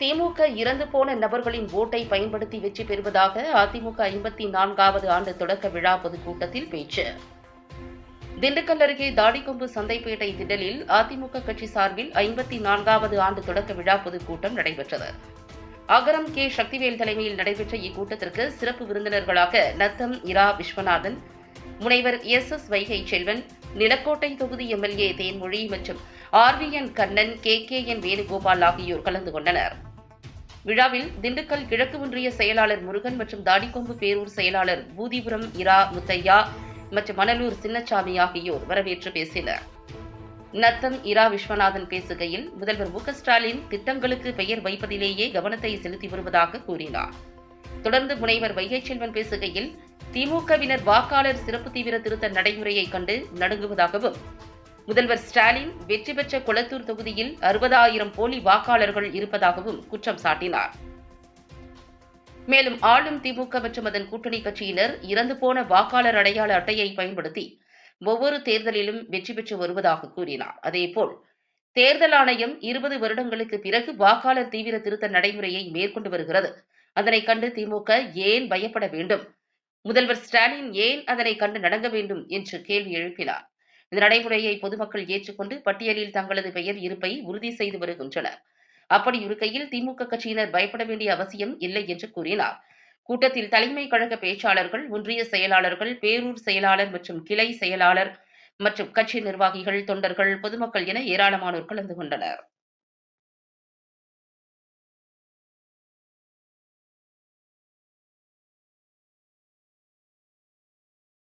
திமுக இறந்து போன நபர்களின் ஓட்டை பயன்படுத்தி வெற்றி பெறுவதாக அதிமுக ஐம்பத்தி நான்காவது ஆண்டு தொடக்க விழா பொதுக்கூட்டத்தில் பேச்சு. திண்டுக்கல் அருகே தாடிக்கொம்பு சந்தைப்பேட்டை திடலில் அதிமுக கட்சி சார்பில் ஐம்பத்தி நான்காவது ஆண்டு தொடக்க விழா பொதுக்கூட்டம் நடைபெற்றது. அகரம் கே. சக்திவேல் தலைமையில் நடைபெற்ற இக்கூட்டத்திற்கு சிறப்பு விருந்தினர்களாக நத்தம் இரா விஸ்வநாதன் முனைவர் எஸ் எஸ் வைகை செல்வன் நிலக்கோட்டை தொகுதி எம்எல்ஏ தேன்மொழி மற்றும் RVN Kannan K K N Venugopal ஆகியோர் கலந்து கொண்டனர். விழாவில் திண்டுக்கல் கிழக்கு ஒன்றிய செயலாளர் முருகன் மற்றும் தாடிக்கொம்பு பேரூர் செயலாளர் பூதிபுரம் இரா முத்தையா மற்றும் மணலூர் சின்னச்சாமி ஆகியோர் வரவேற்று பேசினர். நத்தம் இரா விஸ்வநாதன் பேசுகையில் முதல்வர் மு ஸ்டாலின் திட்டங்களுக்கு பெயர் வைப்பதிலேயே கவனத்தை செலுத்தி வருவதாக கூறினார். தொடர்ந்து முனைவர் வைகை செல்வன் பேசுகையில் திமுகவினர் வாக்காளர் சிறப்பு தீவிர திருத்த நடைமுறையை கண்டு நடுங்குவதாகவும் முதல்வர் ஸ்டாலின் வெற்றி பெற்ற கொளத்தூர் தொகுதியில் அறுபதாயிரம் போலி வாக்காளர்கள் இருப்பதாகவும் குற்றம் சாட்டினார். மேலும் ஆளும் திமுக மற்றும் அதன் கூட்டணி கட்சியினர் இறந்து போன வாக்காளர் அடையாள அட்டையை பயன்படுத்தி ஒவ்வொரு தேர்தலிலும் வெற்றி பெற்று வருவதாக கூறினார். அதேபோல் தேர்தல் ஆணையம் இருபது வருடங்களுக்கு பிறகு வாக்காளர் தீவிர திருத்த நடைமுறையை மேற்கொண்டு வருகிறது. அதனை கண்டு திமுக ஏன் பயப்பட வேண்டும்? முதல்வர் ஸ்டாலின் ஏன் அதனை கண்டு நடங்க வேண்டும் என்று கேள்வி எழுப்பினார். இந்த நடைமுறையை பொதுமக்கள் ஏற்றுக்கொண்டு பட்டியலில் தங்களது பெயர் இருப்பை உறுதி செய்து வருகின்றனர். அப்படி இருக்கையில் திமுக கட்சியினர் பயப்பட வேண்டிய அவசியம் இல்லை என்று கூறினார். கூட்டத்தில் தலைமை கழக பேச்சாளர்கள் ஒன்றிய செயலாளர்கள் பேரூர் செயலாளர் மற்றும் கிளை செயலாளர் மற்றும் கட்சி நிர்வாகிகள் தொண்டர்கள் பொதுமக்கள் என ஏராளமானோர் கலந்து கொண்டனர்.